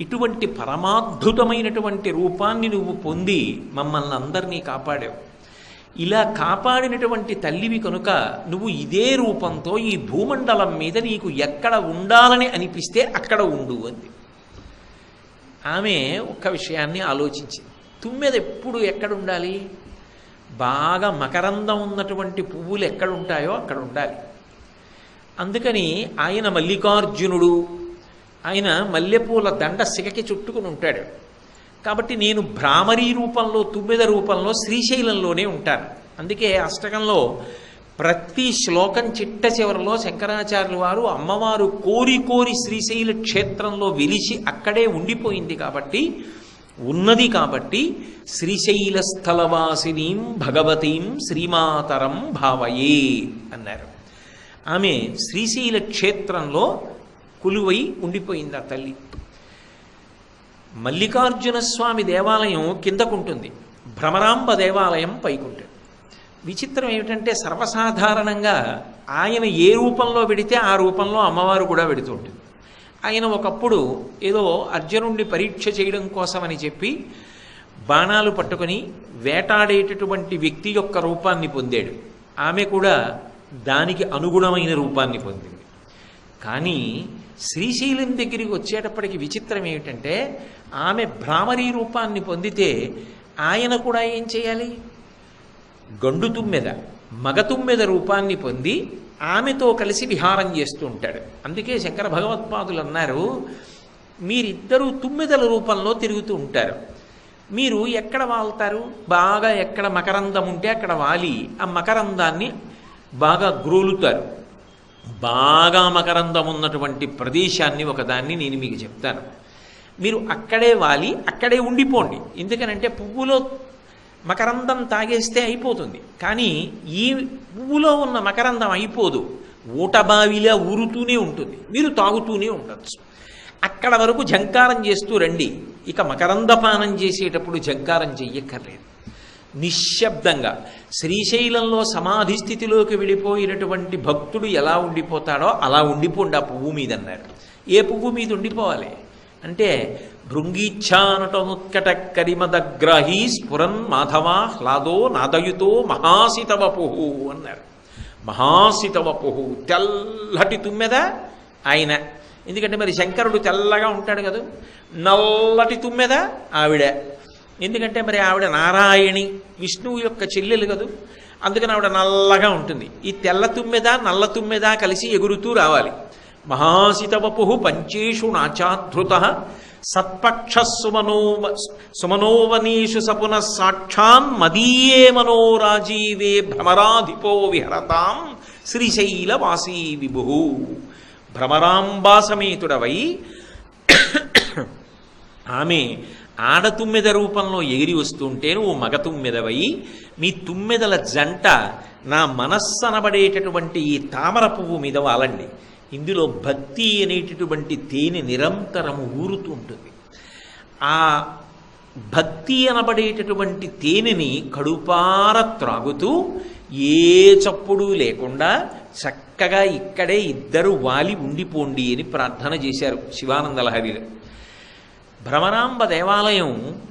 ఇటువంటి పరమాద్భుతమైనటువంటి రూపాన్ని నువ్వు పొంది మమ్మల్ని అందరినీ కాపాడావు. ఇలా కాపాడినటువంటి తల్లివి కనుక నువ్వు ఇదే రూపంతో ఈ భూమండలం మీద నీకు ఎక్కడ ఉండాలని అనిపిస్తే అక్కడ ఉండు అంది. ఆమె ఒక్క విషయాన్ని ఆలోచించింది. తుమ్మెద ఎప్పుడు ఎక్కడ ఉండాలి బాగా మకరందం ఉన్నటువంటి పువ్వులు ఎక్కడ ఉంటాయో అక్కడ ఉండాలి. అందుకని ఆయన మల్లికార్జునుడు ఆయన మల్లెపూల దండ సిగకి చుట్టుకుని ఉంటాడు. కాబట్టి నేను భ్రామరీ రూపంలో తుమ్మెద రూపంలో శ్రీశైలంలోనే ఉంటాను. అందుకే అష్టకంలో ప్రతి శ్లోకం చిట్ట చివరిలో శంకరాచార్యుల వారు అమ్మవారు కోరి కోరి శ్రీశైల క్షేత్రంలో వెలిసి అక్కడే ఉండిపోయింది కాబట్టి ఉన్నది కాబట్టి శ్రీశైల స్థలవాసినీం భగవతీం శ్రీమాతరం భావయే అన్నారు. ఆమె శ్రీశైల క్షేత్రంలో కులువై ఉండిపోయింది ఆ తల్లి. మల్లికార్జున స్వామి దేవాలయం కిందకుంటుంది. భ్రమరాంబ దేవాలయం పైకుంటుంది. విచిత్రం ఏమిటంటే సర్వసాధారణంగా ఆయన ఏ రూపంలో పెడితే ఆ రూపంలో అమ్మవారు కూడా పెడుతుంటుంది ఆయన ఒకప్పుడు ఏదో అర్జునుడిని పరీక్ష చేయడం కోసమని చెప్పి బాణాలు పట్టుకొని వేటాడేటటువంటి వ్యక్తి యొక్క రూపాన్ని పొందాడు. ఆమె కూడా దానికి అనుగుణమైన రూపాన్ని పొందింది. కానీ శ్రీశైలం దగ్గరికి వచ్చేటప్పటికి విచిత్రం ఏమిటంటే ఆమె భ్రామరీ రూపాన్ని పొందితే ఆయన కూడా ఏం చేయాలి? గండు తుమ్మెద మగ తుమ్మెద రూపాన్ని పొంది ఆమెతో కలిసి విహారం చేస్తూ ఉంటాడు. అందుకే శంకర భగవత్పాదులు అన్నారు మీరిద్దరూ తుమ్మెదల రూపంలో తిరుగుతూ ఉంటారు. మీరు ఎక్కడ వాళ్తారు? బాగా ఎక్కడ మకరందం ఉంటే అక్కడ వాలి. ఆ మకరందాన్ని బాగా గ్రోలుతారు. బాగా మకరందం ఉన్నటువంటి ప్రదేశాన్ని ఒకదాన్ని నేను మీకు చెప్తాను. మీరు అక్కడే వాలి అక్కడే ఉండిపోండి. ఎందుకనంటే పువ్వులో మకరందం తాగేస్తే అయిపోతుంది. కానీ ఈ పువ్వులో ఉన్న మకరందం అయిపోదు. ఊటబావిలా ఊరుతూనే ఉంటుంది. మీరు తాగుతూనే ఉండొచ్చు. అక్కడ వరకు జంకారం చేస్తూ రండి. ఇక మకరందపానం చేసేటప్పుడు జంకారం చెయ్యక్కర్లేదు. నిశ్శబ్దంగా. శ్రీశైలంలో సమాధి స్థితిలోకి వెళ్ళిపోయినటువంటి భక్తుడు ఎలా ఉండిపోతాడో అలా ఉండిపోండి ఆ పువ్వు మీద అన్నారు ఏ పువ్వు మీద ఉండిపోవాలి? అంటే భృంగీచ్ఛానటముత్కట కరిమదగ్రహీ స్ఫురన్ మాధవ హ్లాదో నాదయుతో మహాసితవపుహు అన్నారు. మహాసితవపుహు తెల్లటి తుమ్మెద ఆయన. ఎందుకంటే మరి శంకరుడు తెల్లగా ఉంటాడు కదా? నల్లటి తుమ్మెద ఆవిడ. ఎందుకంటే మరి ఆవిడ నారాయణి విష్ణువు యొక్క చెల్లెలు కదూ? అందుకని ఆవిడ నల్లగా ఉంటుంది. ఈ తెల్ల తుమ్మెద నల్ల తుమ్మెద కలిసి ఎగురుతూ రావాలి. మహాసితవపు పంచేషు నాచాధృత సత్పక్ష సుమనో సుమనోవనీషు సపున సాక్షాన్ మదీయే మనోరాజీవే భ్రమరాధిపో విహరతాం శ్రీశైలవాసీ విభు. భ్రమరాంబాసమేతుడవై ఆమె ఆడతుమ్మెద రూపంలో ఎగిరి వస్తుంటే నువ్వు మగ తుమ్మెదవై మీ తుమ్మెదల జంట నా మనస్సు అనబడేటటువంటి ఈ తామర పువ్వు మీద వాలండి. ఇందులో భక్తి అనేటటువంటి తేనె నిరంతరము ఊరుతూ ఉంటుంది. ఆ భక్తి అనబడేటటువంటి తేనెని కడుపార త్రాగుతూ ఏ చప్పుడు లేకుండా చక్కగా ఇక్కడే ఇద్దరు వాలి ఉండిపోండి అని ప్రార్థన చేశారు శివానందలహరిలో. భ్రమరాంబ దేవాలయం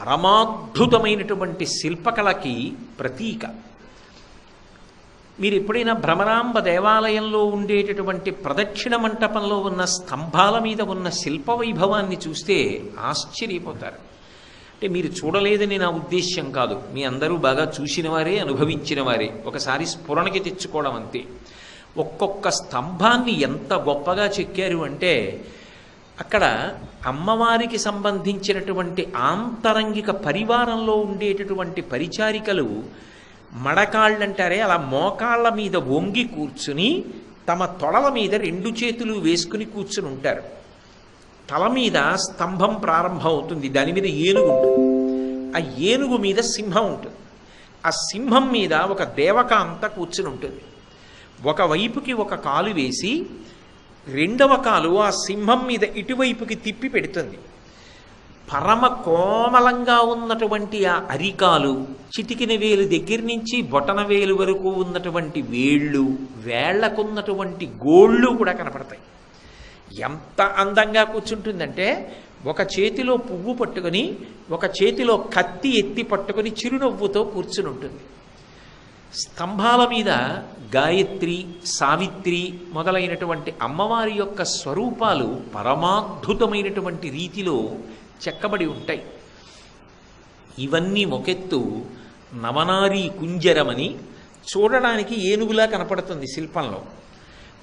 పరమాద్భుతమైనటువంటి శిల్పకళకి ప్రతీక. మీరు ఎప్పుడైనా భ్రమరాంబ దేవాలయంలో ఉండేటటువంటి ప్రదక్షిణ మంటపంలో ఉన్న స్తంభాల మీద ఉన్న శిల్ప వైభవాన్ని చూస్తే ఆశ్చర్యపోతారు. అంటే మీరు చూడలేదని నా ఉద్దేశ్యం కాదు. మీ అందరూ బాగా చూసిన వారే అనుభవించిన వారే ఒకసారి స్ఫురణకి తెచ్చుకోవడం అంతే. ఒక్కొక్క స్తంభాన్ని ఎంత గొప్పగా చెక్కారు అంటే అక్కడ అమ్మవారికి సంబంధించినటువంటి ఆంతరంగిక పరివారంలో ఉండేటటువంటి పరిచారికలు మడకాళ్ళంటారే అలా మోకాళ్ళ మీద వంగి కూర్చుని తమ తొడల మీద రెండు చేతులు వేసుకుని కూర్చుని ఉంటారు. తల మీద స్తంభం ప్రారంభం అవుతుంది దాని మీద ఏనుగు ఉంటుంది. ఆ ఏనుగు మీద సింహం ఉంటుంది. ఆ సింహం మీద ఒక దేవకాంత కూర్చుని ఉంటుంది. ఒకవైపుకి ఒక కాలు వేసి రెండవ కాలు ఆ సింహం మీద ఇటువైపుకి తిప్పి పెడుతుంది. పరమ కోమలంగా ఉన్నటువంటి ఆ అరికాలు చిటికిన వేలు దగ్గర నుంచి బొటన వేలు వరకు ఉన్నటువంటి వేళ్ళు వేళ్ళకున్నటువంటి గోళ్ళు కూడా కనపడతాయి. ఎంత అందంగా కూర్చుంటుందంటే ఒక చేతిలో పువ్వు పట్టుకొని ఒక చేతిలో కత్తి ఎత్తి పట్టుకొని చిరునవ్వుతో కూర్చుని ఉంటుంది. స్తంభాల మీద గాయత్రి సావిత్రి మొదలైనటువంటి అమ్మవారి యొక్క స్వరూపాలు పరమాద్భుతమైనటువంటి రీతిలో చెక్కబడి ఉంటాయి. ఇవన్నీ ఒకెత్తు నవనారీ కుంజరమని చూడడానికి ఏనుగులా కనపడుతుంది శిల్పంలో.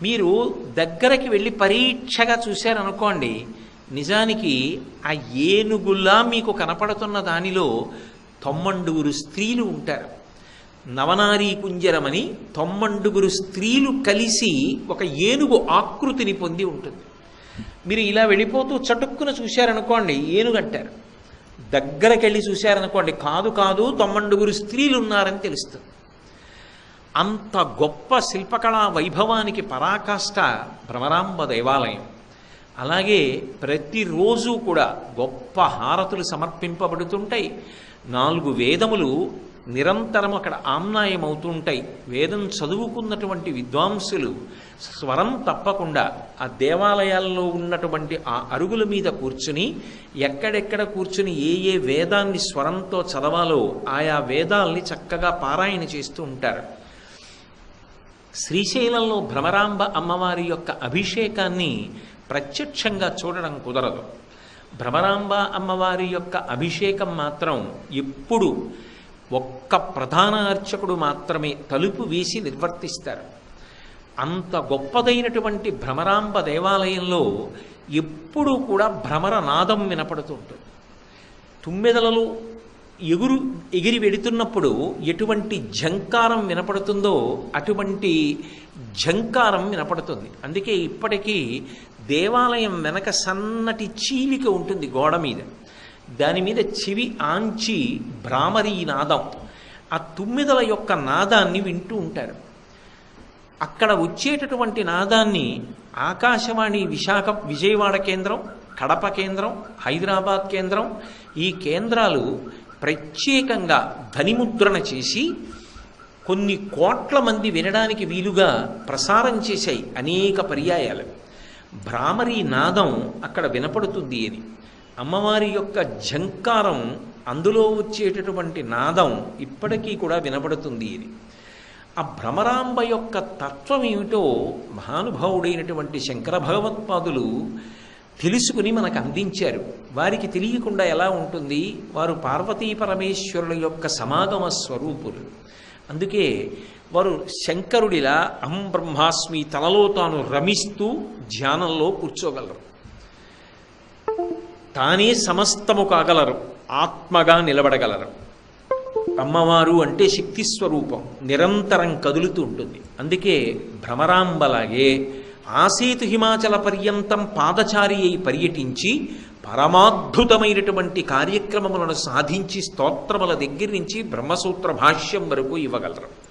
మీరు దగ్గరకి వెళ్ళి పరీక్షగా చూశారనుకోండి నిజానికి ఆ ఏనుగులా మీకు కనపడుతున్న దానిలో తొమ్మండుగురు స్త్రీలు ఉంటారు. నవనారీ కుంజరమని తొమ్మండుగురు స్త్రీలు కలిసి ఒక ఏనుగు ఆకృతిని పొంది ఉంటుంది. మీరు ఇలా వెళ్ళిపోతూ చటుక్కున చూశారనుకోండి ఏనుగు అంటారు. దగ్గరకెళ్ళి వెళ్ళి చూశారనుకోండి కాదు కాదు తొమ్మండుగురు స్త్రీలు ఉన్నారని తెలుస్తుంది. అంత గొప్ప శిల్పకళా వైభవానికి పరాకాష్ట భ్రమరాంబ దేవాలయం. అలాగే ప్రతిరోజు కూడా గొప్ప హారతులు సమర్పింపబడుతుంటాయి. నాలుగు వేదములు నిరంతరం అక్కడ ఆమ్నాయం అవుతుంటాయి వేదం చదువుకున్నటువంటి విద్వాంసులు స్వరం తప్పకుండా ఆ దేవాలయాల్లో ఉన్నటువంటి ఆ అరుగుల మీద కూర్చుని ఎక్కడెక్కడ కూర్చుని ఏ ఏ వేదాన్ని స్వరంతో చదవాలో ఆయా వేదాల్ని చక్కగా పారాయణ చేస్తూ ఉంటారు. శ్రీశైలంలో భ్రమరాంబ అమ్మవారి యొక్క అభిషేకాన్ని ప్రత్యక్షంగా చూడడం కుదరదు. భ్రమరాంబ అమ్మవారి యొక్క అభిషేకం మాత్రం ఎప్పుడు ఒక్క ప్రధాన అర్చకుడు మాత్రమే తలుపు వేసి నిర్వర్తిస్తారు. అంత గొప్పదైనటువంటి భ్రమరాంబ దేవాలయంలో ఎప్పుడూ కూడా భ్రమర నాదం వినపడుతుంటుంది తుమ్మెదలలో ఎగురు ఎగిరి వెడుతున్నప్పుడు ఎటువంటి ఝంకారం వినపడుతుందో అటువంటి ఝంకారం వినపడుతుంది. అందుకే ఇప్పటికీ దేవాలయం వెనక సన్నటి చీలిక ఉంటుంది గోడ మీద. దాని మీద చెవి ఆంచి భ్రామరి నాదం. ఆ తుమ్మిదల యొక్క నాదాన్ని వింటూ ఉంటారు. అక్కడ వచ్చేటటువంటి నాదాన్ని ఆకాశవాణి విశాఖ విజయవాడ కేంద్రం కడప కేంద్రం హైదరాబాద్ కేంద్రం ఈ కేంద్రాలు ప్రత్యేకంగా ధనిముద్రణ చేసి కొన్ని కోట్ల మంది వినడానికి వీలుగా ప్రసారం చేశాయి అనేక పర్యాయాలు. భ్రామరీ నాదం అక్కడ వినపడుతుంది అని. అమ్మవారి యొక్క ఝంకారం అందులో వచ్చేటటువంటి నాదం ఇప్పటికీ కూడా వినపడుతుంది ఇది. ఆ భ్రమరాంబ యొక్క తత్వం ఏమిటో మహానుభావుడైనటువంటి శంకర భగవత్పాదులు తెలుసుకుని మనకు అందించారు. వారికి తెలియకుండా ఎలా ఉంటుంది? వారు పార్వతీ పరమేశ్వరుల యొక్క సమాగమ స్వరూపులు. అందుకే వారు శంకరుడిలా అహం బ్రహ్మాస్మి తలలో తాను రమిస్తూ ధ్యానంలో కూర్చోగలరు. తానే సమస్తము కాగలరు ఆత్మగా నిలబడగలరు. అమ్మవారు అంటే శక్తి స్వరూపం నిరంతరం కదులుతూ ఉంటుంది. అందుకే భ్రమరాంబలాగే ఆసీతు హిమాచల పర్యంతం పాదచారి అయి పర్యటించి పరమాద్భుతమైనటువంటి కార్యక్రమములను సాధించి స్తోత్రముల దగ్గర నుంచి బ్రహ్మసూత్ర భాష్యం వరకు ఇవ్వగలరు.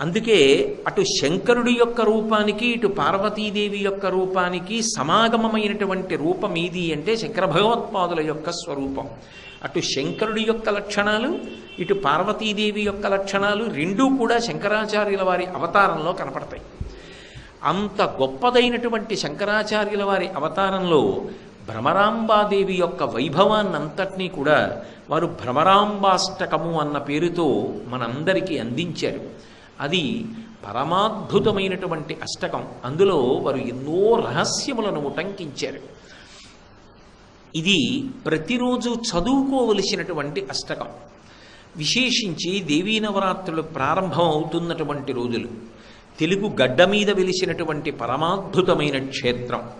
అందుకే అటు శంకరుడి యొక్క రూపానికి ఇటు పార్వతీదేవి యొక్క రూపానికి సమాగమమైనటువంటి రూపం ఏది అంటే శంకర భగవత్పాదుల యొక్క స్వరూపం. అటు శంకరుడి యొక్క లక్షణాలు ఇటు పార్వతీదేవి యొక్క లక్షణాలు రెండూ కూడా శంకరాచార్యుల వారి అవతారంలో కనపడతాయి. అంత గొప్పదైనటువంటి శంకరాచార్యుల వారి అవతారంలో భ్రమరాంబాదేవి యొక్క వైభవాన్నంతటినీ కూడా వారు భ్రమరాంబాష్టకము అన్న పేరుతో మనందరికీ అందించారు. అది పరమాద్భుతమైనటువంటి అష్టకం. అందులో వారు ఎన్నో రహస్యములను ఉటంకించారు ఇది ప్రతిరోజు చదువుకోవలసినటువంటి అష్టకం. విశేషించి దేవీ నవరాత్రులు ప్రారంభం అవుతున్నటువంటి రోజులు. తెలుగు గడ్డ మీద వెలిసినటువంటి పరమాద్భుతమైన క్షేత్రం.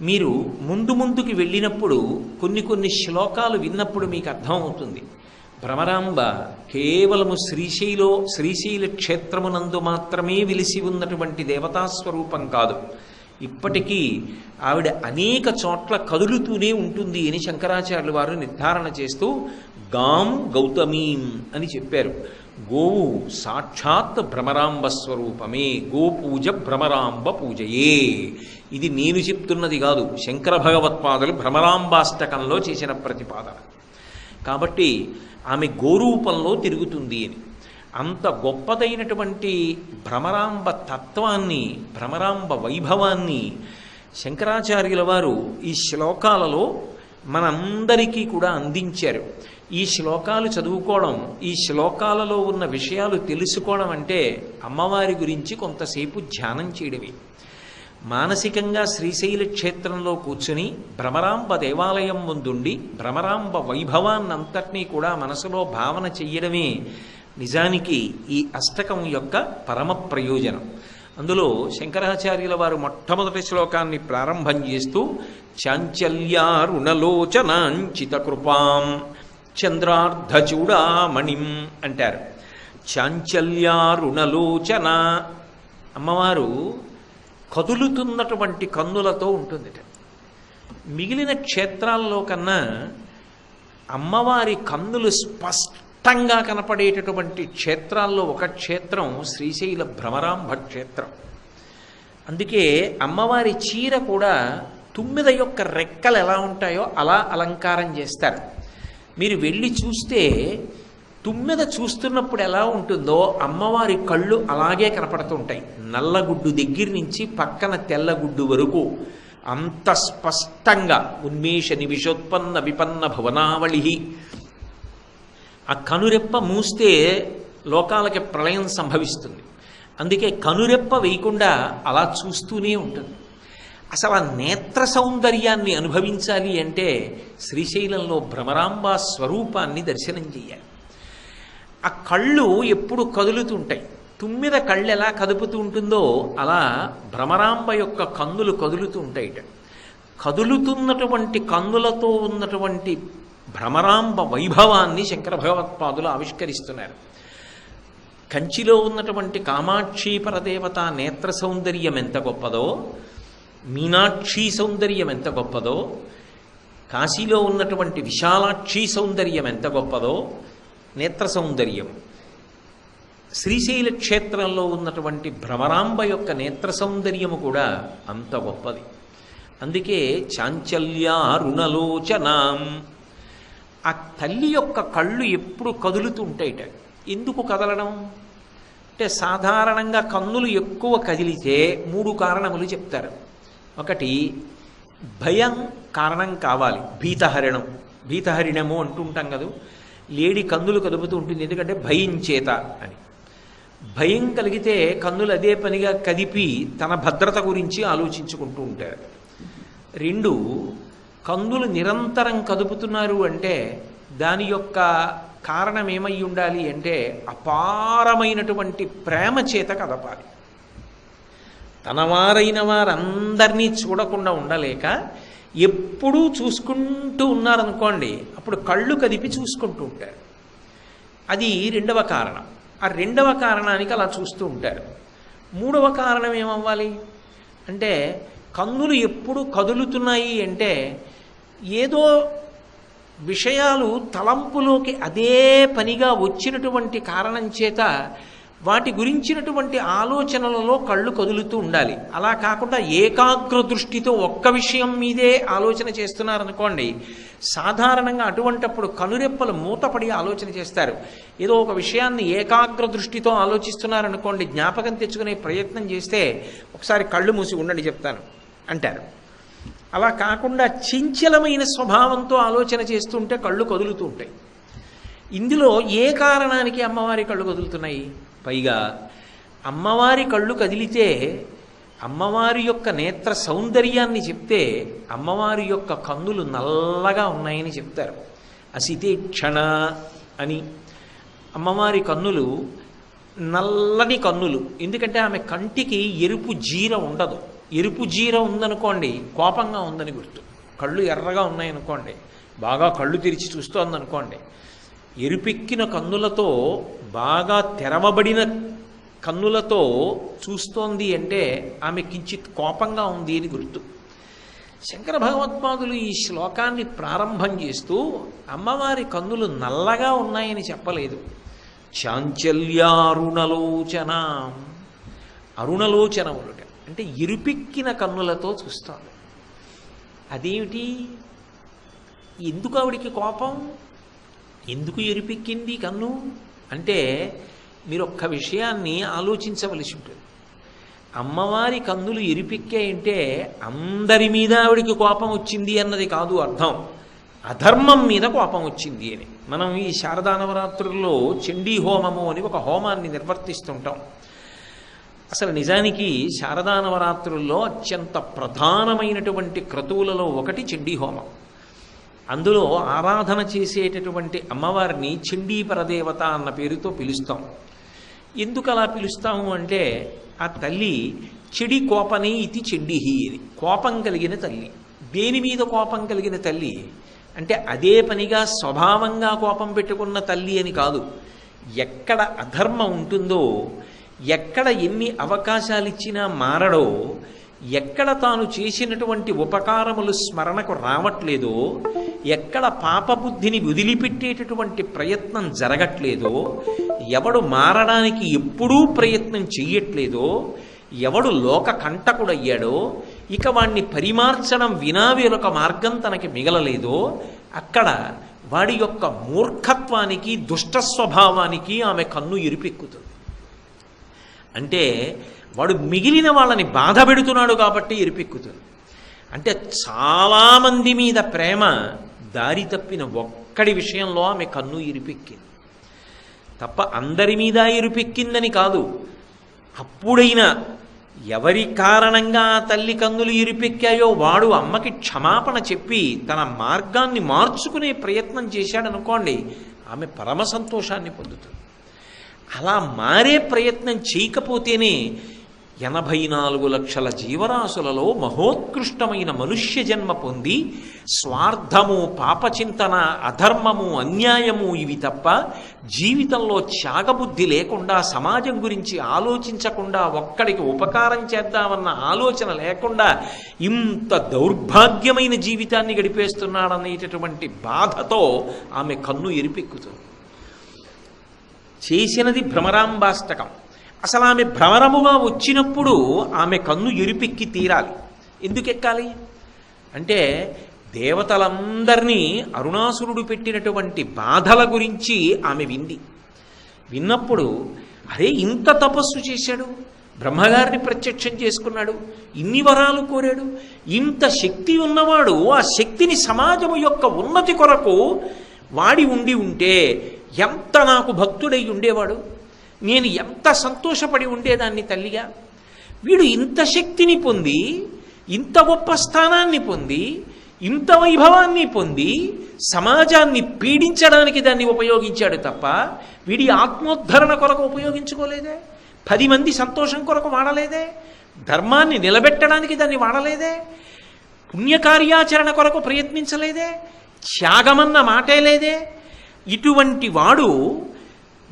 మీరు ముందు ముందుకి వెళ్ళినప్పుడు కొన్ని కొన్ని శ్లోకాలు విన్నప్పుడు మీకు అర్థమవుతుంది. భ్రమరాంబ కేవలము శ్రీశైలో శ్రీశైల క్షేత్రమునందు మాత్రమే వెలిసి ఉన్నటువంటి దేవతాస్వరూపం కాదు. ఇప్పటికీ ఆవిడ అనేక చోట్ల కదులుతూనే ఉంటుంది అని శంకరాచార్యులు వారు నిర్ధారణ చేస్తూ గాం గౌతమీం అని చెప్పారు. గోవు సాక్షాత్ భ్రమరాంబ స్వరూపమే. గోపూజ భ్రమరాంబ పూజయే. ఇది నేను చెప్తున్నది కాదు. శంకర భగవత్పాదులు భ్రమరాంబాష్టకంలో చేసిన ప్రతిపాదన. కాబట్టి ఆమె గోరూపంలో తిరుగుతుంది అని. అంత గొప్పదైనటువంటి భ్రమరాంబ తత్వాన్ని భ్రమరాంబ వైభవాన్ని శంకరాచార్యుల వారు ఈ శ్లోకాలలో మనందరికీ కూడా అందించారు. ఈ శ్లోకాలు చదువుకోవడం ఈ శ్లోకాలలో ఉన్న విషయాలు తెలుసుకోవడం అంటే అమ్మవారి గురించి కొంతసేపు ధ్యానం చేయడమే. మానసికంగా శ్రీశైల క్షేత్రంలో కూర్చుని భ్రమరాంబ దేవాలయం ముందుండి భ్రమరాంబ వైభవాన్నంతటినీ కూడా మనసులో భావన చెయ్యడమే నిజానికి ఈ అష్టకం యొక్క పరమ ప్రయోజనం. అందులో శంకరాచార్యుల వారు మొట్టమొదటి శ్లోకాన్ని ప్రారంభం చేస్తూ చాంచల్యారుణలోచనాంచిత కృపాం చంద్రార్ధచూడామణిం అంటారు. చాంచల్యారుణలోచన అమ్మవారు కదులుతున్నటువంటి కన్నులతో ఉంటుంది మిగిలిన క్షేత్రాల్లో కన్నా అమ్మవారి కన్నులు స్పష్టంగా కనపడేటటువంటి క్షేత్రాల్లో ఒక క్షేత్రం శ్రీశైల భ్రమరాంభ క్షేత్రం. అందుకే అమ్మవారి చీర కూడా తుమ్మిద యొక్క రెక్కలు ఎలా ఉంటాయో అలా అలంకారం చేస్తారు. మీరు వెళ్ళి చూస్తే తుమ్మెద చూస్తున్నప్పుడు ఎలా ఉంటుందో అమ్మవారి కళ్ళు అలాగే కనపడుతుంటాయి. నల్లగుడ్డు దగ్గర నుంచి పక్కన తెల్లగుడ్డు వరకు. అంత స్పష్టంగా ఉన్మేష నిమిషోత్పన్న విపన్న భవనావళి ఆ కనురెప్ప మూస్తే లోకాలకి ప్రళయం సంభవిస్తుంది. అందుకే కనురెప్ప వేయకుండా అలా చూస్తూనే ఉంటుంది. అసలు ఆ నేత్ర సౌందర్యాన్ని అనుభవించాలి అంటే శ్రీశైలంలో భ్రమరాంబ స్వరూపాన్ని దర్శనం చేయాలి ఆ కళ్ళు ఎప్పుడు కదులుతుంటాయి. తుమ్మిద కళ్ళు ఎలా కదుపుతూ ఉంటుందో అలా భ్రమరాంబ యొక్క కన్నులు కదులుతూ ఉంటాయిట. కదులుతున్నటువంటి కన్నులతో ఉన్నటువంటి భ్రమరాంబ వైభవాన్ని శంకర భగవత్పాదులు ఆవిష్కరిస్తున్నారు. కంచిలో ఉన్నటువంటి కామాక్షి పరదేవత నేత్ర సౌందర్యం ఎంత గొప్పదో మీనాక్షి సౌందర్యం ఎంత గొప్పదో కాశీలో ఉన్నటువంటి విశాలాక్షి సౌందర్యం ఎంత గొప్పదో నేత్ర సౌందర్యం. శ్రీశైల క్షేత్రంలో ఉన్నటువంటి భ్రమరాంబ యొక్క నేత్ర సౌందర్యము కూడా అంత గొప్పది. అందుకే చాంచల్యారుణలోచనాం. ఆ తల్లి యొక్క కళ్ళు ఎప్పుడు కదులుతూ ఉంటాయిట ఎందుకు కదలడం? అంటే సాధారణంగా కన్నులు ఎక్కువ కదిలితే మూడు కారణములు చెప్తారు. ఒకటి భయం కారణం కావాలి. భీతహరిణం. భీతహరిణము అంటుంటాం కదా. లేడి కన్నులు కదుపుతూ ఉంటుంది. ఎందుకంటే భయం చేత అని. భయం కలిగితే కన్నులు అదే పనిగా కదిపి తన భద్రత గురించి ఆలోచించుకుంటూ ఉంటారు. రెండు కన్నులు నిరంతరం కదుపుతున్నారు అంటే దాని యొక్క కారణం ఏమై ఉండాలి అంటే అపారమైనటువంటి ప్రేమ చేత కదపాలి. తనవారైన వారందరినీ చూడకుండా ఉండలేక ఎప్పుడూ చూసుకుంటూ ఉన్నారనుకోండి అప్పుడు కళ్ళు కదిపి చూసుకుంటూ ఉంటారు. అది రెండవ కారణం. ఆ రెండవ కారణానికి అలా చూస్తూ ఉంటారు. మూడవ కారణం ఏమవ్వాలి? అంటే కన్నులు ఎప్పుడు కదులుతున్నాయి అంటే ఏదో విషయాలు తలంపులోకి అదే పనిగా వచ్చినటువంటి కారణం చేత వాటి గురించినటువంటి ఆలోచనలలో కళ్ళు కదులుతూ ఉండాలి. అలా కాకుండా ఏకాగ్ర దృష్టితో ఒక్క విషయం మీదే ఆలోచన చేస్తున్నారనుకోండి సాధారణంగా అటువంటప్పుడు కనురెప్పలు మూతపడి ఆలోచన చేస్తారు. ఏదో ఒక విషయాన్ని ఏకాగ్ర దృష్టితో ఆలోచిస్తున్నారనుకోండి జ్ఞాపకం తెచ్చుకునే ప్రయత్నం చేస్తే ఒకసారి కళ్ళు మూసి ఉండండి చెప్తాను అంటారు. అలా కాకుండా చంచలమైన స్వభావంతో ఆలోచన చేస్తుంటే కళ్ళు కదులుతూ ఉంటాయి. ఇందులో ఏ కారణానికి అమ్మవారి కళ్ళు కదులుతున్నాయి? పైగా అమ్మవారి కళ్ళు కదిలితే అమ్మవారి యొక్క నేత్ర సౌందర్యాన్ని చెప్తే అమ్మవారి యొక్క కన్నులు నల్లగా ఉన్నాయని చెప్తారు. అసితే క్షణ అని అమ్మవారి కన్నులు నల్లని కన్నులు. ఎందుకంటే ఆమె కంటికి ఎరుపు జీర ఉండదు. ఎరుపు జీర ఉందనుకోండి కోపంగా ఉందని గుర్తు. కళ్ళు ఎర్రగా ఉన్నాయనుకోండి బాగా కళ్ళు తెరిచి చూస్తోందనుకోండి ఎరుపెక్కిన కన్నులతో బాగా తెరవబడిన కన్నులతో చూస్తోంది అంటే ఆమె కించిత్ కోపంగా ఉంది అని గుర్తు. శంకర భగవత్పాదులు ఈ శ్లోకాన్ని ప్రారంభం చేస్తూ అమ్మవారి కన్నులు నల్లగా ఉన్నాయని చెప్పలేదు. చాంచల్యారుణలోచన. అరుణలోచనములుట. అంటే ఇరుపిక్కిన కన్నులతో చూస్తాను అదేమిటి? ఎందుకు ఆవిడికి కోపం? ఎందుకు ఎరిపెక్కింది కన్ను? అంటే మీరు ఒక్క విషయాన్ని ఆలోచించవలసి ఉంటుంది. అమ్మవారి కన్నులు ఎరిపెక్కాయంటే అందరి మీద ఆవిడికి కోపం వచ్చింది అన్నది కాదు అర్థం. అధర్మం మీద కోపం వచ్చింది అని. మనం ఈ శారదా నవరాత్రుల్లో చండీ హోమము అని ఒక హోమాన్ని నిర్వర్తిస్తుంటాం. అసలు నిజానికి శారదా నవరాత్రుల్లో అత్యంత ప్రధానమైనటువంటి క్రతువులలో ఒకటి చండీ హోమం. అందులో ఆరాధన చేసేటటువంటి అమ్మవారిని చండీ పరదేవత అన్న పేరుతో పిలుస్తాం. ఎందుకు అలా పిలుస్తాము అంటే ఆ తల్లి చెడి కోపనే ఇది చెండిహి అని కోపం కలిగిన తల్లి. దేని మీద కోపం కలిగిన తల్లి? అంటే అదే పనిగా స్వభావంగా కోపం పెట్టుకున్న తల్లి అని కాదు. ఎక్కడ అధర్మం ఉంటుందో ఎక్కడ ఎన్ని అవకాశాలు ఇచ్చినా మారడో ఎక్కడ తాను చేసినటువంటి ఉపకారములు స్మరణకు రావట్లేదో ఎక్కడ పాపబుద్ధిని వదిలిపెట్టేటటువంటి ప్రయత్నం జరగట్లేదో ఎవడు మారడానికి ఎప్పుడూ ప్రయత్నం చెయ్యట్లేదో ఎవడు లోక కంటకుడయ్యాడో ఇక వాణ్ణి పరిమార్చడం వినా వేరొక మార్గం తనకి మిగలలేదో అక్కడ వాడి యొక్క మూర్ఖత్వానికి దుష్ట స్వభావానికి ఆమె కన్ను ఎరిపెక్కుతుంది అంటే వాడు మిగిలిన వాళ్ళని బాధ పెడుతున్నాడు కాబట్టి ఎరిపెక్కుతుంది అంటే చాలామంది మీద ప్రేమ దారి తప్పిన ఒక్కడి విషయంలో ఆమె కన్ను ఇరిపెక్కింది. తప్ప అందరి మీద ఇరుపెక్కిందని కాదు అప్పుడైనా ఎవరి కారణంగా తల్లి కన్నులు ఇరిపెక్కాయో వాడు అమ్మకి క్షమాపణ చెప్పి తన మార్గాన్ని మార్చుకునే ప్రయత్నం చేశాడనుకోండి ఆమె పరమ సంతోషాన్ని పొందుతుంది. అలా మారే ప్రయత్నం చేయకపోతేనే ఎనభై నాలుగు లక్షల జీవరాశులలో మహోత్కృష్టమైన మనుష్య జన్మ పొంది స్వార్థము పాపచింతన అధర్మము అన్యాయము ఇవి తప్ప జీవితంలో త్యాగబుద్ధి లేకుండా సమాజం గురించి ఆలోచించకుండా ఒక్కడికి ఉపకారం చేద్దామన్న ఆలోచన లేకుండా ఇంత దౌర్భాగ్యమైన జీవితాన్ని గడిపేస్తున్నాడనేటటువంటి బాధతో ఆమె కన్ను ఎరిపెక్కుతుంది. చేసినది భ్రమరాంబాష్టకం. అసలు ఆమె భ్రమరముగా వచ్చినప్పుడు ఆమె కన్ను ఎరుపెక్కి తీరాలి. ఎందుకు ఎక్కాలి అంటే దేవతలందరినీ అరుణాసురుడు పెట్టినటువంటి బాధల గురించి ఆమె వింది. విన్నప్పుడు అరే ఇంత తపస్సు చేశాడు. బ్రహ్మగారిని ప్రత్యక్షం చేసుకున్నాడు. ఇన్ని వరాలు కోరాడు. ఇంత శక్తి ఉన్నవాడు ఆ శక్తిని సమాజము యొక్క ఉన్నతి కొరకు వాడి ఉండి ఉంటే ఎంత నాకు భక్తుడై ఉండేవాడు? నేను ఎంత సంతోషపడి ఉండేదాన్ని తల్లిగా? వీడు ఇంత శక్తిని పొంది ఇంత గొప్ప స్థానాన్ని పొంది ఇంత వైభవాన్ని పొంది సమాజాన్ని పీడించడానికి దాన్ని ఉపయోగించాడు తప్ప వీడి ఆత్మోద్ధరణ కొరకు ఉపయోగించుకోలేదే? పది మంది సంతోషం కొరకు వాడలేదే? ధర్మాన్ని నిలబెట్టడానికి దాన్ని వాడలేదే? పుణ్యకార్యాచరణ కొరకు ప్రయత్నించలేదే? త్యాగమన్న మాటే లేదే? ఇటువంటి వాడు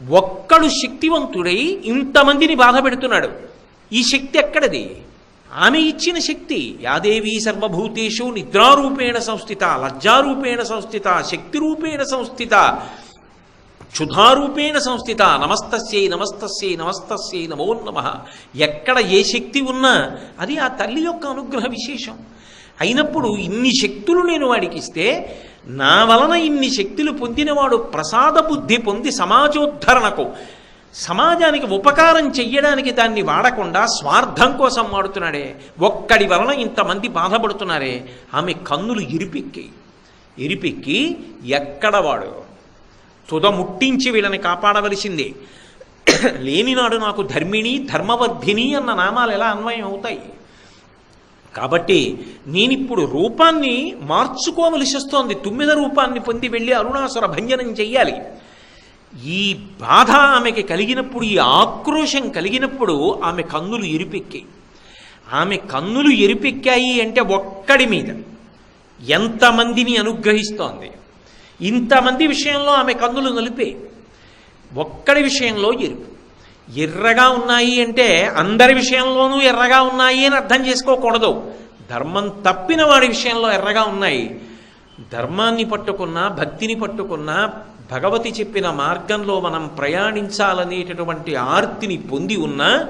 ఒక్కడు శక్తివంతుడై ఇంతమందిని బాధ పెడుతున్నాడు. ఈ శక్తి ఎక్కడది? ఆమె ఇచ్చిన శక్తి యాదేవి సర్వభూతేషు నిద్రారూపేణ సంస్థిత లజ్జారూపేణ సంస్థిత శక్తి రూపేణ సంస్థిత క్షుధారూపేణ సంస్థిత నమస్తస్యై నమస్తస్యై నమస్తస్యై నమో నమ. ఎక్కడ ఏ శక్తి ఉన్నా అది ఆ తల్లి యొక్క అనుగ్రహ విశేషం. అయినప్పుడు ఇన్ని శక్తులు నేను వాడికి ఇస్తే నా వలన ఇన్ని శక్తులు పొందినవాడు ప్రసాద బుద్ధి పొంది సమాజోద్ధరణకు. సమాజానికి ఉపకారం చెయ్యడానికి దాన్ని వాడకుండా స్వార్థం కోసం వాడుతున్నాడే. ఒక్కడి వలన ఇంతమంది బాధపడుతున్నారే. ఆమె కన్నులు ఇరిపెక్కి. ఇరిపెక్కి ఎక్కడ వాడు? తుద ముట్టించి వీళ్ళని కాపాడవలసిందే. లేనినాడు నాకు ధర్మిణి ధర్మవర్ధిని అన్న నామాలు ఎలా అన్వయం అవుతాయి? కాబట్టి నేనిప్పుడు రూపాన్ని మార్చుకోవలసి వస్తోంది. తుమ్మిద రూపాన్ని పొంది వెళ్ళి అరుణాసుర భంజనం చెయ్యాలి. ఈ బాధ ఆమెకి కలిగినప్పుడు ఈ ఆక్రోశం కలిగినప్పుడు ఆమె కన్నులు ఎరిపెక్కాయి. ఆమె కన్నులు ఎరిపెక్కాయి అంటే ఒక్కడి మీద. ఎంతమందిని అనుగ్రహిస్తోంది. ఇంతమంది విషయంలో ఆమె కన్నులు నలిపే. ఒక్కడి విషయంలో ఎరుపు. ఎర్రగా ఉన్నాయి అంటే అందరి విషయంలోనూ ఎర్రగా ఉన్నాయి అని అర్థం చేసుకోకూడదు. ధర్మం తప్పిన వాడి విషయంలో ఎర్రగా ఉన్నాయి. ధర్మాన్ని పట్టుకున్నా భక్తిని పట్టుకున్నా భగవతి చెప్పిన మార్గంలో మనం ప్రయాణించాలనేటటువంటి ఆర్తిని పొంది ఉన్నా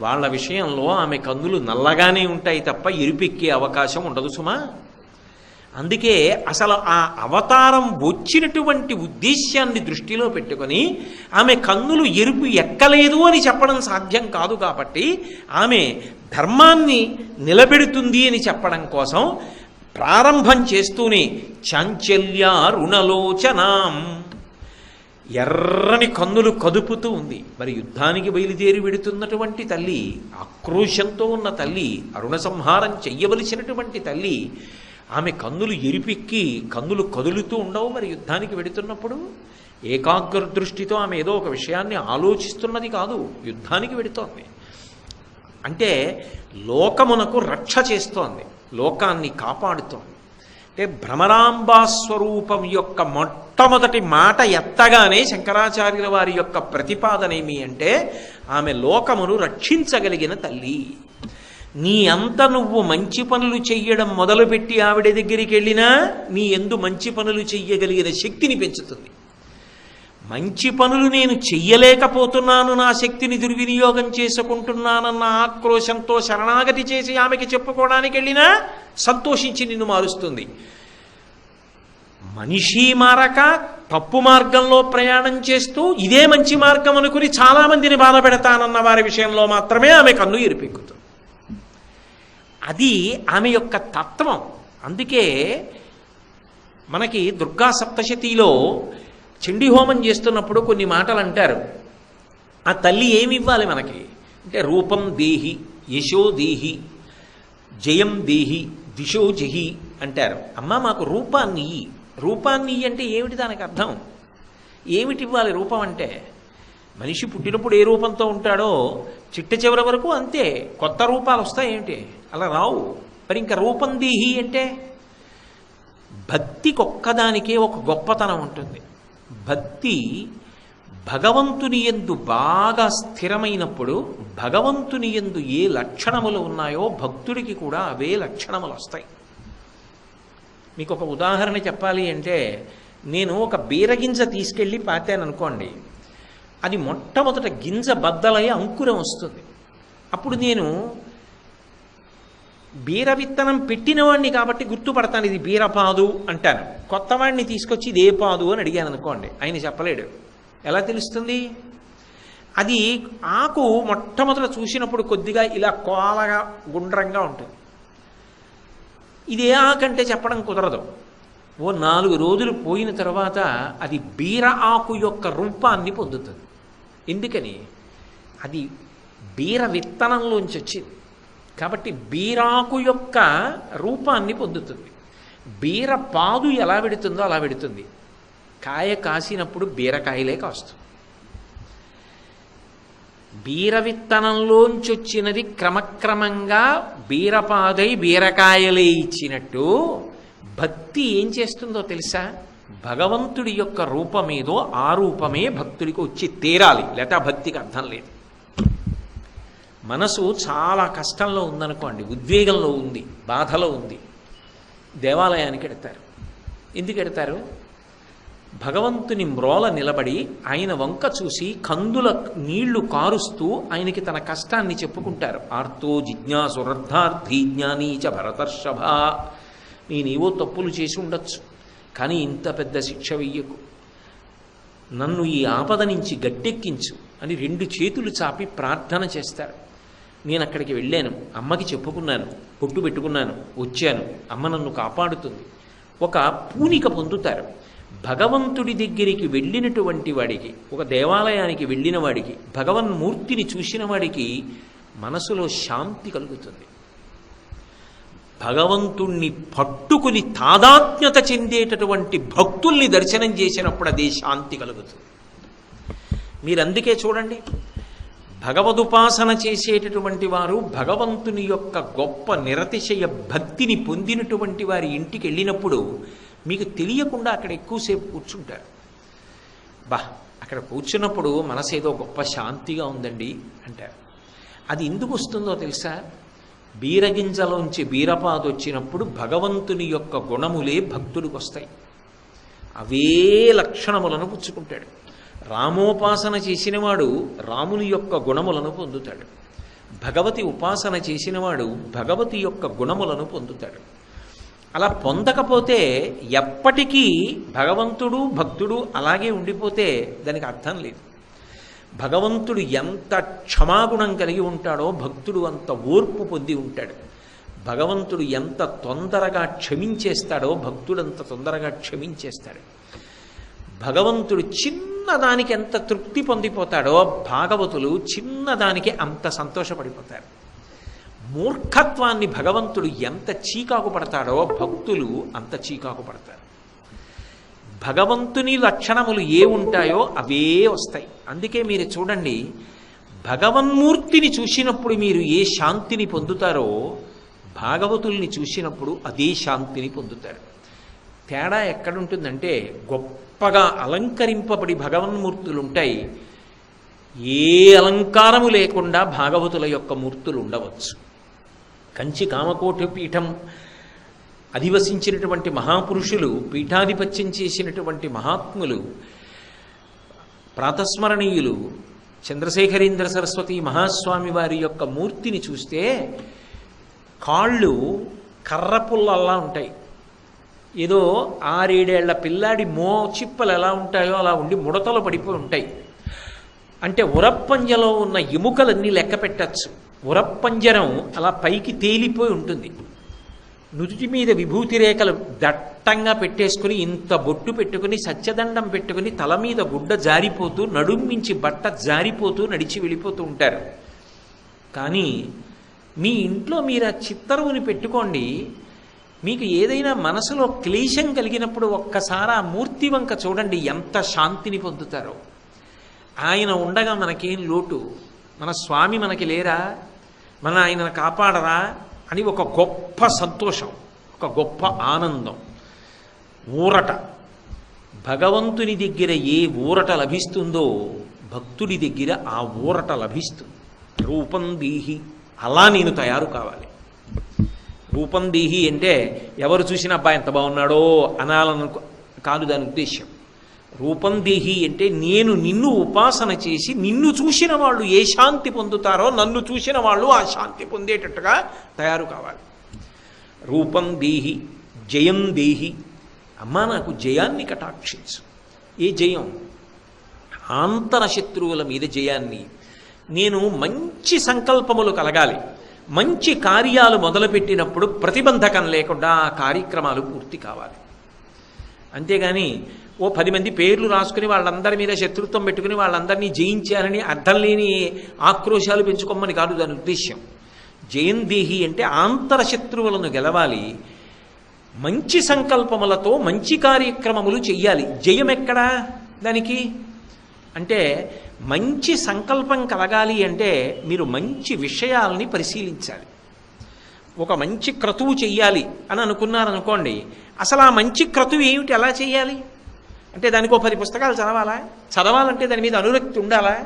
వాళ్ళ విషయంలో ఆమె కన్నులు నల్లగానే ఉంటాయి తప్ప ఎరిపెక్కే అవకాశం ఉండదు సుమా. అందుకే అసలు ఆ అవతారం వచ్చినటువంటి ఉద్దేశ్యాన్ని దృష్టిలో పెట్టుకొని ఆమె కన్నులు ఎరుపు ఎక్కలేదు అని చెప్పడం సాధ్యం కాదు కాబట్టి ఆమె ధర్మాన్ని నిలబెడుతుంది అని చెప్పడం కోసం ప్రారంభం చేస్తూనే చాంచల్య రుణలోచనాం. ఎర్రని కన్నులు కదుపుతూ ఉంది. మరి యుద్ధానికి బయలుదేరి వెడుతున్నటువంటి తల్లి ఆక్రోశంతో ఉన్న తల్లి అరుణ సంహారం చెయ్యవలసినటువంటి తల్లి ఆమె కన్నులు ఎరిపెక్కి కన్నులు కదులుతూ ఉండవు మరి యుద్ధానికి వెడుతున్నప్పుడు? ఏకాగ్ర దృష్టితో ఆమె ఏదో ఒక విషయాన్ని ఆలోచిస్తున్నది కాదు యుద్ధానికి వెడుతోంది. అంటే లోకమునకు రక్ష చేస్తోంది లోకాన్ని కాపాడుతోంది. అంటే భ్రమరాంబా స్వరూపం యొక్క మొట్టమొదటి మాట ఎత్తగానే శంకరాచార్యుల వారి యొక్క ప్రతిపాదన ఏమి అంటే ఆమె లోకమును రక్షించగలిగిన తల్లి. నీ అంత నువ్వు మంచి పనులు చెయ్యడం మొదలుపెట్టి ఆవిడ దగ్గరికి వెళ్ళినా నీ ఎందు మంచి పనులు చెయ్యగలిగిన శక్తిని పెంచుతుంది. మంచి పనులు నేను చెయ్యలేకపోతున్నాను నా శక్తిని దుర్వినియోగం చేసుకుంటున్నానన్న ఆక్రోశంతో శరణాగతి చేసి ఆమెకి చెప్పుకోవడానికి వెళ్ళినా సంతోషించి నిన్ను మారుస్తుంది. మనిషి మారక తప్పు మార్గంలో ప్రయాణం చేస్తూ ఇదే మంచి మార్గం అనుకుని చాలామందిని బాధ పెడతానన్న వారి విషయంలో మాత్రమే ఆమె కన్ను ఇరిపెక్కుతుంది అది ఆమె యొక్క తత్వం. అందుకే మనకి దుర్గా సప్తశతిలో చండీ హోమం చేస్తున్నప్పుడు కొన్ని మాటలు అంటారు. ఆ తల్లి ఏమి ఇవ్వాలి మనకి? అంటే రూపం దేహి యశో దేహి జయం దేహి దిశో జహి అంటారు. అమ్మ మాకు రూపాన్ని ఇయ్యి. రూపాన్ని ఇయ్యి అంటే ఏమిటి దానికి అర్థం? ఏమిటి ఇవ్వాలి రూపం అంటే? మనిషి పుట్టినప్పుడు ఏ రూపంతో ఉంటాడో చిట్ట చివరి వరకు అంతే. కొత్త రూపాలు వస్తాయి ఏమిటి? అలా రావు. మరి ఇంకా రూపందేహి అంటే? భక్తికి ఒక్కదానికే ఒక గొప్పతనం ఉంటుంది. భక్తి భగవంతుని ఎందు బాగా స్థిరమైనప్పుడు భగవంతుని ఎందు ఏ లక్షణములు ఉన్నాయో భక్తుడికి కూడా అవే లక్షణములు వస్తాయి. మీకు ఒక ఉదాహరణ చెప్పాలి అంటే నేను ఒక బీరగింజ తీసుకెళ్ళి పాతాను అనుకోండి. అది మొట్టమొదట గింజ బద్దలై అంకురం వస్తుంది. అప్పుడు నేను బీర విత్తనం పెట్టినవాడిని కాబట్టి గుర్తుపడతాను ఇది బీరపాదు అంటాను కొత్తవాడిని తీసుకొచ్చి ఇదే పాదు అని అడిగాను అనుకోండి ఆయన చెప్పలేడు. ఎలా తెలుస్తుంది? అది ఆకు మొట్టమొదట చూసినప్పుడు కొద్దిగా ఇలా కోలగా గుండ్రంగా ఉంటుంది. ఇదే ఆకంటే చెప్పడం కుదరదు. ఓ నాలుగు రోజులు పోయిన తర్వాత అది బీర ఆకు యొక్క రూపాన్ని పొందుతుంది. ఎందుకని? అది బీర విత్తనంలోంచి వచ్చింది. కాబట్టి బీరాకు యొక్క రూపాన్ని పొందుతుంది. బీర పాదు ఎలా పెడుతుందో అలా పెడుతుంది కాయ కాసినప్పుడు బీరకాయలే కాస్తుంది. బీర విత్తనంలోంచి వచ్చినది క్రమక్రమంగా బీరపాదై బీరకాయలే ఇచ్చినట్టు భక్తి ఏం చేస్తుందో తెలుసా? భగవంతుడి యొక్క రూపమేదో ఆ రూపమే భక్తుడికి వచ్చి తీరాలి. లేకపోతే ఆ భక్తికి అర్థం లేదు. మనసు చాలా కష్టంలో ఉందనుకోండి ఉద్వేగంలో ఉంది బాధలో ఉంది. దేవాలయానికి ఎడతారు. ఎందుకు ఎడతారు? భగవంతుని మ్రోల నిలబడి ఆయన వంక చూసి కందుల నీళ్ళు కారుస్తూ ఆయనకి తన కష్టాన్ని చెప్పుకుంటారు. ఆర్తో జిజ్ఞాసురర్థార్థి జ్ఞానీచ భరతర్షభ. నేనేవో తప్పులు చేసి ఉండొచ్చు కానీ ఇంత పెద్ద శిక్ష వెయ్యకు. నన్ను ఈ ఆపద నుంచి గట్టెక్కించు అని రెండు చేతులు చాపి ప్రార్థన చేస్తారు. నేను అక్కడికి వెళ్ళాను. అమ్మకి చెప్పుకున్నాను. పొట్టు పెట్టుకున్నాను. వచ్చాను. అమ్మ నన్ను కాపాడుతుంది. ఒక పూనిక పొందుతారు. భగవంతుడి దగ్గరికి వెళ్ళినటువంటి వాడికి ఒక దేవాలయానికి వెళ్ళిన వాడికి భగవన్మూర్తిని చూసిన వాడికి మనసులో శాంతి కలుగుతుంది. భగవంతుణ్ణి పట్టుకుని తాదాత్మ్యత చెందేటటువంటి భక్తుల్ని దర్శనం చేసినప్పుడు అదే శాంతి కలుగుతుంది. మీరు అందుకే చూడండి. భగవదుపాసన చేసేటటువంటి వారు భగవంతుని యొక్క గొప్ప నిరతిశయ భక్తిని పొందినటువంటి వారి ఇంటికి వెళ్ళినప్పుడు మీకు తెలియకుండా అక్కడ ఎక్కువసేపు కూర్చుంటారు. బా అక్కడ కూర్చున్నప్పుడు మనసు ఏదో గొప్ప శాంతిగా ఉందండి అంటారు. అది ఎందుకు వస్తుందో తెలుసా? బీరగింజలోంచి బీరపాదు వచ్చినప్పుడు భగవంతుని యొక్క గుణములే భక్తుడికి వస్తాయి. అవే లక్షణములను పుచ్చుకుంటాడు. రామోపాసన చేసినవాడు రాముని యొక్క గుణములను పొందుతాడు. భగవతి ఉపాసన చేసినవాడు భగవతి యొక్క గుణములను పొందుతాడు. అలా పొందకపోతే ఎప్పటికీ భగవంతుడు భక్తుడు అలాగే ఉండిపోతే దానికి అర్థం లేదు. భగవంతుడు ఎంత క్షమాగుణం కలిగి ఉంటాడో భక్తుడు అంత ఓర్పు పొంది ఉంటాడు. భగవంతుడు ఎంత తొందరగా క్షమించేస్తాడో భక్తుడు అంత తొందరగా క్షమించేస్తాడు. భగవంతుడు చిన్నదానికి ఎంత తృప్తి పొందిపోతాడో భాగవతులు చిన్నదానికి అంత సంతోషపడిపోతారు. మూర్ఖత్వాన్ని భగవంతుడు ఎంత చీకాకు పడతాడో భక్తులు అంత చీకాకు పడతారు. భగవంతుని లక్షణములు ఏ ఉంటాయో అవే వస్తాయి. అందుకే మీరు చూడండి భగవన్మూర్తిని చూసినప్పుడు మీరు ఏ శాంతిని పొందుతారో భాగవతుల్ని చూసినప్పుడు అదే శాంతిని పొందుతారు. తేడా ఎక్కడుంటుందంటే గొప్పగా అలంకరింపబడి భగవన్మూర్తులుంటాయి. ఏ అలంకారము లేకుండా భాగవతుల యొక్క మూర్తులు ఉండవచ్చు కంచి కామకోటి పీఠం అధివసించినటువంటి మహాపురుషులు పీఠాధిపత్యం చేసినటువంటి మహాత్ములు ప్రాతస్మరణీయులు చంద్రశేఖరేంద్ర సరస్వతి మహాస్వామి వారి యొక్క మూర్తిని చూస్తే కాళ్ళు కర్రపుల్లల్లా ఉంటాయి. ఏదో ఆరేడేళ్ళ పిల్లాడి మో చిప్పలు ఎలా ఉంటాయో అలా ఉండి ముడతలు పడిపోయి ఉంటాయి. అంటే ఉరప్పంజలో ఉన్న ఎముకలన్నీ లెక్క పెట్టచ్చు. ఉరప్పంజరం అలా పైకి తేలిపోయి ఉంటుంది. నుదుటి మీద విభూతి రేఖలు దట్టంగా పెట్టేసుకుని ఇంత బొట్టు పెట్టుకుని సత్యదండం పెట్టుకుని తల మీద గుడ్డ జారిపోతూ నడుమించి బట్ట జారిపోతూ నడిచి వెళ్ళిపోతూ ఉంటారు. కానీ మీ ఇంట్లో మీరు ఆ చిత్తరువుని పెట్టుకోండి. మీకు ఏదైనా మనసులో క్లేశం కలిగినప్పుడు ఒక్కసారి ఆ మూర్తి వంక చూడండి ఎంత శాంతిని పొందుతారో. ఆయన ఉండగా మనకేం లోటు? మన స్వామి మనకి లేరా? మన ఆయనను కాపాడరా? అని ఒక గొప్ప సంతోషం ఒక గొప్ప ఆనందం. ఊరట. భగవంతుని దగ్గర ఏ ఊరట లభిస్తుందో భక్తుడి దగ్గర ఆ ఊరట లభిస్తుంది. రూపం దీహి. అలా నేను తయారు కావాలి. రూపం దీహి అంటే ఎవరు చూసినా అబ్బాయి ఎంత బాగున్నాడో అనాలను కాదు దాని ఉద్దేశ్యం. రూపం దేహి అంటే నేను నిన్ను ఉపాసన చేసి నిన్ను చూసిన వాళ్ళు ఏ శాంతి పొందుతారో నన్ను చూసిన వాళ్ళు ఆ శాంతి పొందేటట్టుగా తయారు కావాలి. రూపం దేహి జయం దేహి. అమ్మా నాకు జయాన్ని కటాక్షించు. ఏ జయం? ఆంతర శత్రువుల మీద జయాన్ని. నేను మంచి సంకల్పములు కలగాలి. మంచి కార్యాలు మొదలుపెట్టినప్పుడు ప్రతిబంధకం లేకుండా ఆ కార్యక్రమాలు పూర్తి కావాలి. అంతేగాని ఓ పది మంది పేర్లు రాసుకుని వాళ్ళందరి మీద శత్రుత్వం పెట్టుకుని వాళ్ళందరినీ జయించాలని అర్థం లేని ఆక్రోశాలు పెంచుకోమని కాదు దాని ఉద్దేశ్యం. జయందేహి అంటే ఆంతర శత్రువులను గెలవాలి. మంచి సంకల్పములతో మంచి కార్యక్రమములు చెయ్యాలి. జయం ఎక్కడా దానికి? అంటే మంచి సంకల్పం కలగాలి అంటే మీరు మంచి విషయాల్ని పరిశీలించాలి. ఒక మంచి క్రతువు చెయ్యాలి అని అనుకున్నారనుకోండి అసలు ఆ మంచి క్రతువు ఏమిటి? ఎలా చేయాలి అంటే దానికి ఒక పది పుస్తకాలు చదవాలా? చదవాలంటే దాని మీద అనురక్తి ఉండాలా?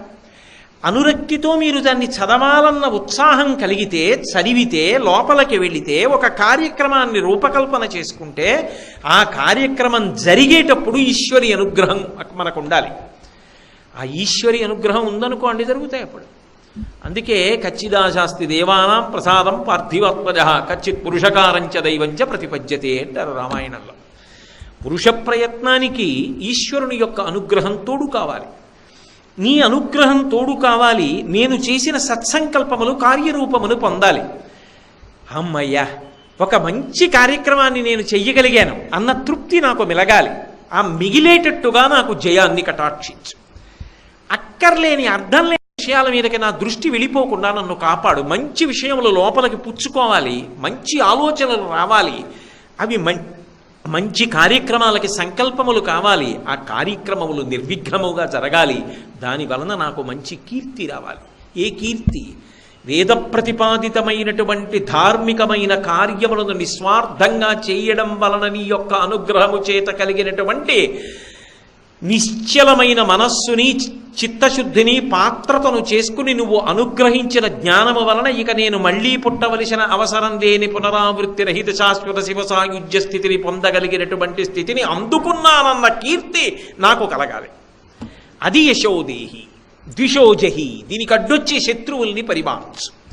అనురక్తితో మీరు దాన్ని చదవాలన్న ఉత్సాహం కలిగితే చదివితే లోపలికి వెళితే ఒక కార్యక్రమాన్ని రూపకల్పన చేసుకుంటే ఆ కార్యక్రమం జరిగేటప్పుడు ఈశ్వరి అనుగ్రహం మనకు ఉండాలి. ఆ ఈశ్వరి అనుగ్రహం ఉందనుకోండి జరుగుతాయి అప్పుడు. అందుకే కచ్చిదాశాస్తి దేవానాం ప్రసాదం పార్థివాత్మజ కచ్చిత్ పురుషకారంచ దైవంచ ప్రతిపద్యతే అంటారు రామాయణంలో. పురుష ప్రయత్నానికి ఈశ్వరుని యొక్క అనుగ్రహం తోడు కావాలి. నీ అనుగ్రహం తోడు కావాలి నేను చేసిన సత్సంకల్పములు కార్యరూపములు పొందాలి. అమ్మయ్యా ఒక మంచి కార్యక్రమాన్ని నేను చెయ్యగలిగాను అన్న తృప్తి నాకు మిలగాలి. ఆ మిగిలేటట్టుగా నాకు జయాన్ని కటాక్షించు. అక్కర్లేని అర్థం లేని విషయాల మీదకి నా దృష్టి వెళ్ళిపోకుండా నన్ను కాపాడు. మంచి విషయములు లోపలికి పుచ్చుకోవాలి. మంచి ఆలోచనలు రావాలి. అవి మం మంచి కార్యక్రమాలకి సంకల్పములు కావాలి. ఆ కార్యక్రమములు నిర్విఘ్నముగా జరగాలి. దాని వలన నాకు మంచి కీర్తి రావాలి. ఏ కీర్తి? వేద ప్రతిపాదితమైనటువంటి ధార్మికమైన కార్యములను నిస్వార్థంగా చేయడం వలన నీ యొక్క అనుగ్రహము చేత కలిగినటువంటి నిశ్చలమైన మనస్సుని చిత్తశుద్ధిని పాత్రతను చేసుకుని నువ్వు అనుగ్రహించిన జ్ఞానము వలన ఇక నేను మళ్ళీ పుట్టవలసిన అవసరం లేని పునరావృత్తి రహిత శాశ్వత శివ సాయుధ్య స్థితిని పొందగలిగినటువంటి స్థితిని అందుకున్నానన్న కీర్తి నాకు కలగాలి. అది యశోదేహి ద్విషోజహి దీనికి అడ్డొచ్చి శత్రువుల్ని పరిమాణించు.